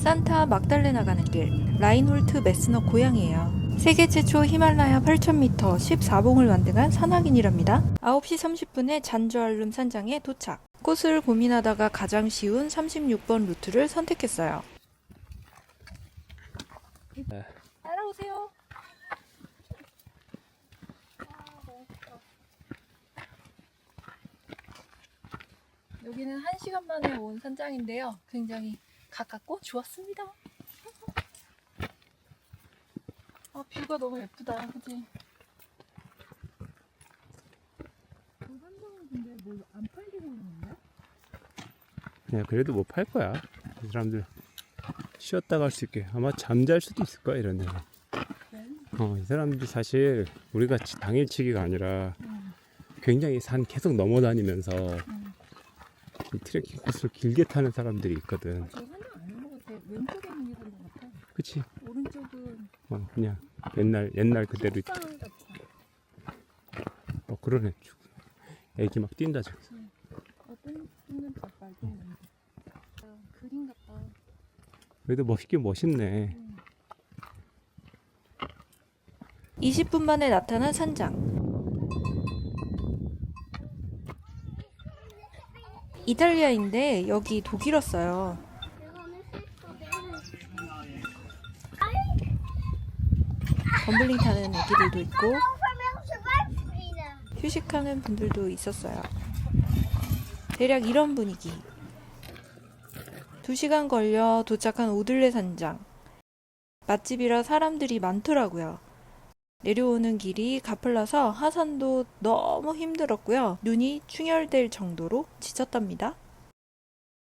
산타 막달레나 가는 길, 라인홀트 메스너 고향이에요. 세계 최초 히말라야 8,000m 14봉을 완등한 산악인이랍니다. 9시 30분에 잔주알룸 산장에 도착. 코스를 고민하다가 가장 쉬운 36번 루트를 선택했어요. 따라오세요. 여기는 1시간 만에 온 산장인데요. 굉장히 가깝고 좋았습니다. 아, 뷰가 너무 예쁘다. 그지? 근데 뭐안 팔리고 있는데? 그냥 그래도 뭐 팔 거야. 이 사람들 쉬었다 갈수 있게 아마 잠잘 수도 있을 거야 이런 데는. 어, 이 사람들이 사실 우리 같이 당일치기가 아니라 응. 굉장히 산 계속 넘어다니면서 이 트레킹 코스를 길게 타는 사람들이 있거든. 아닌 것 같아. 왼쪽에 있는 게 산장 같아. 그치? 오른쪽은 어, 그냥 옛날 옛날 그대로 있- 식당 같아. 어 그러네. 애기 막 뛴다 저기. 어떤 있는 잘 알겠는데. 그림 같다. 그래도 멋있긴 멋있네. 20분 만에 나타난 산장. 이탈리아인데 여기 독일어 써요. 덤블링 타는 애기들도 있고 휴식하는 분들도 있었어요. 대략 이런 분위기. 2시간 걸려 도착한 오들레 산장. 맛집이라 사람들이 많더라고요. 내려오는 길이 가플라서 하산도 너무 힘들었고요. 눈이 충혈될 정도로 지쳤답니다.